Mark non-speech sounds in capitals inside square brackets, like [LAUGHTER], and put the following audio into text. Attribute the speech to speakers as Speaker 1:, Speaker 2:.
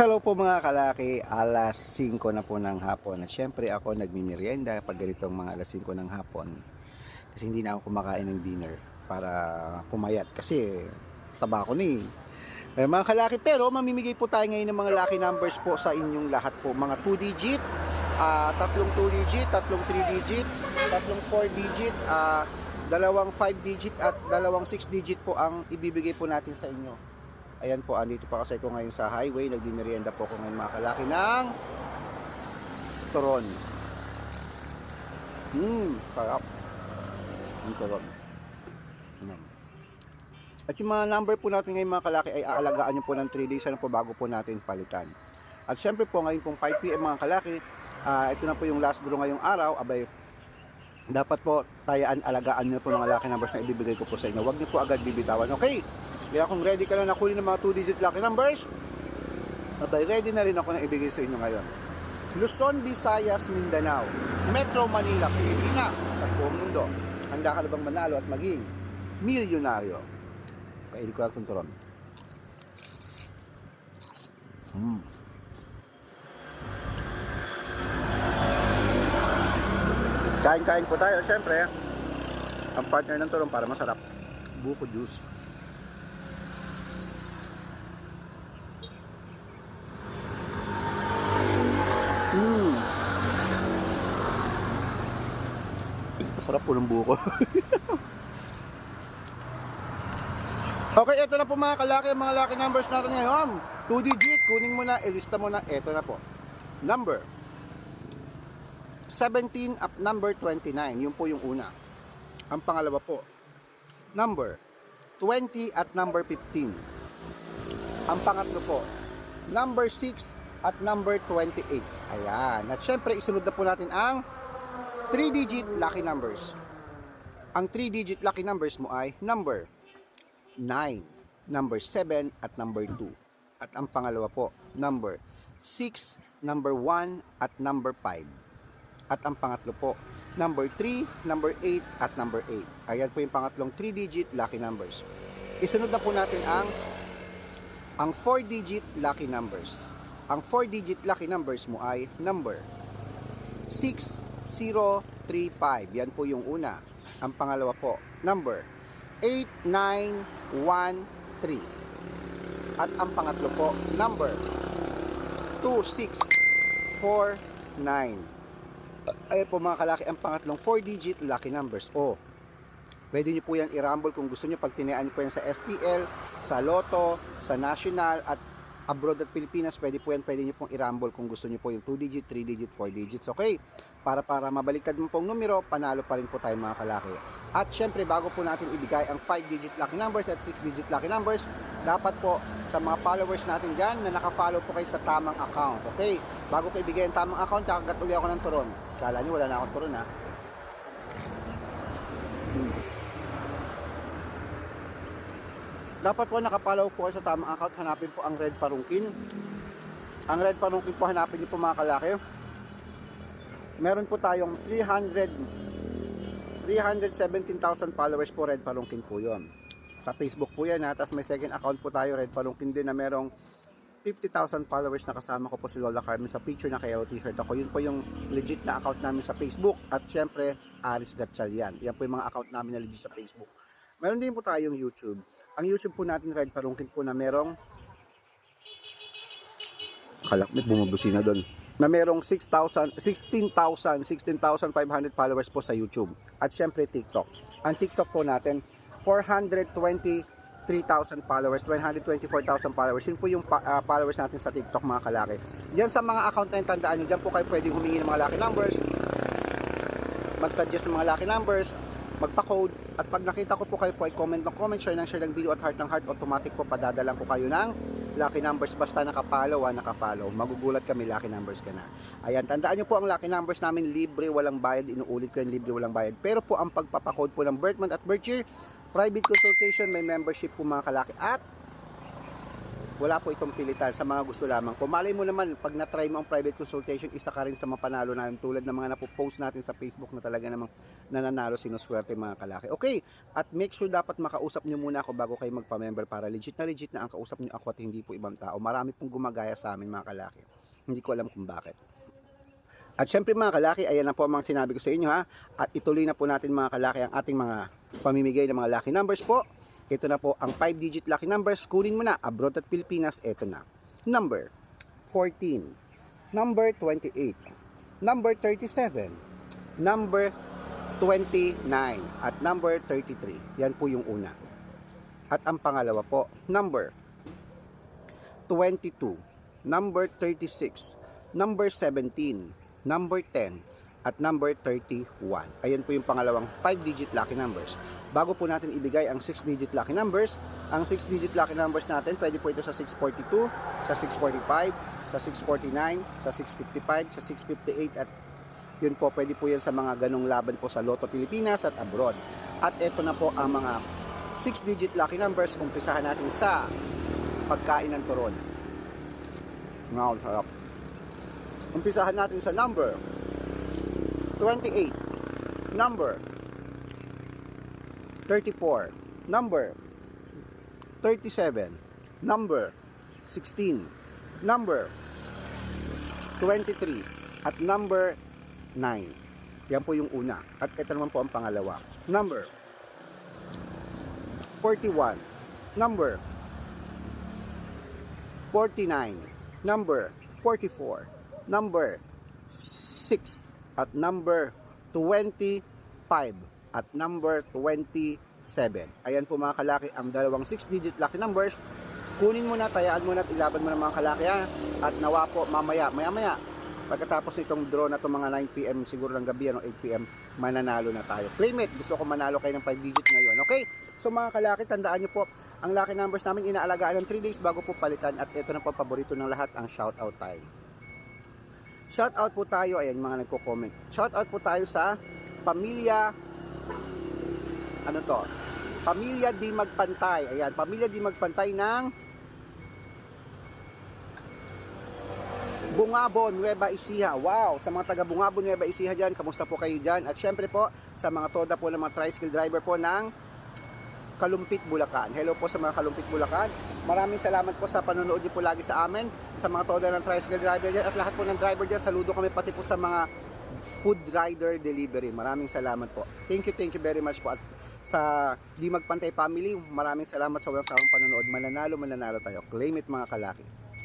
Speaker 1: Hello po mga kalaki, alas 5 na po ng hapon. At syempre ako nagmimerienda pag ganitong mga alas 5 ng hapon. Kasi hindi na ako kumakain ng dinner para pumayat kasi taba ko ni. Eh, mga kalaki, pero mamimigay po tayo ngayon ng mga lucky numbers po sa inyong lahat po. Mga 2 digit, ah, tatlong 2 digit, tatlong 3 digit, tatlong 4 digit, ah, dalawang 5 digit at dalawang 6 digit po ang ibibigay po natin sa inyo. Ayan po, andito pa kasi ako ngayon sa highway. Nagmimerienda po ako ngayon mga kalaki ng turon. Hmm, sarap. Yung turon. Yan. At yung mga number po natin ngayon mga kalaki ay aalagaan nyo po ng 3 days ano po bago po natin palitan. At syempre po ngayon pong 5pm mga kalaki, ah, ito na po yung last draw ngayong araw. Abay, dapat po tayaan alagaan nyo po ng lucky numbers na ibibigay ko po sa inyo. Huwag nyo po agad bibitawan. Okay? Kaya kung ready ka na nakuli ng mga 2-digit lucky numbers, abay, ready na rin ako na ibigay sa inyo ngayon. Luzon, Visayas, Mindanao, Metro Manila, Pilipinas, sa buong mundo. Handa ka na bang manalo at maging milyonaryo? Kaili ko ang turon. Hmm. Kain-kain po tayo, syempre. Ang partner ng turon para masarap. Buko juice. Sarap po ng buko. [LAUGHS] okay, ito na po mga kalaki, mga lucky numbers natin ngayon. 2 digit, kunin mo na, ilista mo na, ito na po. Number 17 up number 29, yun po yung una. Ang pangalawa po, number 20 at number 15. Ang pangatlo po, number 6 at number 28. Ayan. At syempre, isunod na po natin ang 3-digit lucky numbers. Ang 3-digit lucky numbers mo ay number 9, number 7, at number 2. At ang pangalawa po, number 6, number 1, at number 5. At ang pangatlo po, number 3, number 8, at number 8. Ayan po yung pangatlong 3-digit lucky numbers. Isunod na po natin ang ang 4-digit lucky numbers. Ang 4-digit lucky numbers mo ay number 6035. Yan po yung una. Ang pangalawa po, number 8913. At ang pangatlo po, number 2649. Ayan po mga kalaki, ang pangatlong 4-digit lucky numbers. O, pwede nyo po yan i-rumble kung gusto nyo. Pag tinayaan nyo po yan sa STL, sa Lotto, sa National, at abroad at Pilipinas, pwede po yan, pwede nyo pong i-rumble kung gusto nyo po yung 2-digit, 3-digit, 4-digits. Okay? Para para mabaliktad mo pong numero, panalo pa rin po tayo mga kalaki. At syempre, bago po natin ibigay ang 5-digit lucky numbers at 6-digit lucky numbers, dapat po sa mga followers natin dyan na nakafollow po kayo sa tamang account. Okay? Bago ko ibigay ang tamang account, kakagat uli ako ng turon. Kala nyo wala na akong turon ha. Hmm. Dapat po nakapalaw po kayo sa tamang account, hanapin po ang red parungkin. Ang red parungkin po hanapin niyo po mga kalaki. Meron po tayong 300 317,000 followers po red parungkin po yon. Sa Facebook po yan ha. Tapos may second account po tayo red parungkin din na merong 50,000 followers na kasama ko po si Lola Carmen sa picture na kay t-shirt ako. Yun po yung legit na account namin sa Facebook. At syempre, Aris Gatchalian. Yan po yung mga account namin na legit sa Facebook. Meron din po tayong YouTube. Ang YouTube po natin, Red Parungkin po na merong kalak may bumubusina doon na merong 6,000 16,000 16,500 followers po sa YouTube at syempre TikTok. Ang TikTok po natin 423,000 followers, 124,000 followers. Yun po yung ah, followers natin sa TikTok mga kalaki. Yan sa mga account na yung tandaan nyo, dyan po kayo pwedeng humingi ng mga lucky numbers, mag-suggest ng mga lucky numbers, magpa-code, at pag nakita ko po kayo po ay comment ng comment, share ng share ng video at heart ng heart, automatic po padadalan ko kayo ng lucky numbers basta nakapalo, ah, nakapalo. Magugulat kami, lucky numbers ka na. Ayan, tandaan nyo po ang lucky numbers namin, libre, walang bayad, inuulit ko yung libre, walang bayad. Pero po ang pagpapakode po ng birth month at birth year, private consultation, may membership po mga kalaki at Wala po itong pilitan sa mga gusto lamang po. Malay mo naman, pag na-try mo ang private consultation, isa ka rin sa mapanalo namin tulad ng mga napopost natin sa Facebook na talaga namang nananalo sinuswerte mga kalaki. Okay, at make sure dapat makausap nyo muna ako bago kayo magpa-member para legit na legit na ang kausap nyo ako at hindi po ibang tao. Marami pong gumagaya sa amin mga kalaki. Hindi ko alam kung bakit. At syempre mga kalaki, ayan na po ang mga sinabi ko sa inyo ha. At ituloy na po natin mga kalaki ang ating mga pamimigay ng mga lucky numbers po. Ito na po ang 5-digit lucky numbers. Kunin mo na, abroad at Pilipinas, ito na. Number 14, number 28, number 37, number 29, at number 33. Yan po yung una. At ang pangalawa po, number 22, number 36, number 17, number 10, at number 31. Ayan po yung pangalawang 5-digit lucky numbers. Bago po natin ibigay ang 6-digit lucky numbers, ang 6-digit lucky numbers natin, pwede po ito sa 642, sa 645, sa 649, sa 655, sa 658, at yun po, pwede po yan sa mga ganong laban po sa Lotto Pilipinas at abroad. At ito na po ang mga 6-digit lucky numbers. Umpisahan natin sa pagkain ng turon. Wow, sarap. Umpisahan natin sa number 28, number 34, number 37, number 16, number 23, at number 9. Yan po yung una. At ito naman po ang pangalawa. Number 41, number 49, number 44, number 6, at number 25, at number 27. Ayan po mga kalaki, ang dalawang 6-digit lucky numbers. Kunin mo na, tayaan mo na at ilaban mo na mga kalaki ha. At nawa po mamaya, maya maya, pagkatapos nitong draw na to mga 9pm siguro ng gabi ano 8pm mananalo na tayo claim it gusto ko manalo kayo ng 5 digit ngayon okay so mga kalaki tandaan nyo po ang lucky numbers namin inaalagaan ng 3 days bago po palitan at ito na po paborito ng lahat ang shout out time shout out po tayo ayan mga nagko-comment shout out po tayo sa pamilya ano to pamilya di magpantay ayan pamilya di magpantay ng Bungabon, Nueva Ecija. Wow! Sa mga taga Bungabon, Nueva Ecija dyan, kamusta po kayo dyan? At syempre po, sa mga toda po ng mga tricycle driver po ng Kalumpit, Bulacan. Hello po sa mga Kalumpit, Bulacan. Maraming salamat po sa panonood niyo po lagi sa amin, sa mga toda ng tricycle driver dyan, at lahat po ng driver dyan. Saludo kami pati po sa mga food rider delivery. Maraming salamat po. Thank you, thank you very much po. At sa Di Magpantay Family, maraming salamat sa walang sawang panonood. Mananalo, mananalo tayo. Claim it mga kalaki.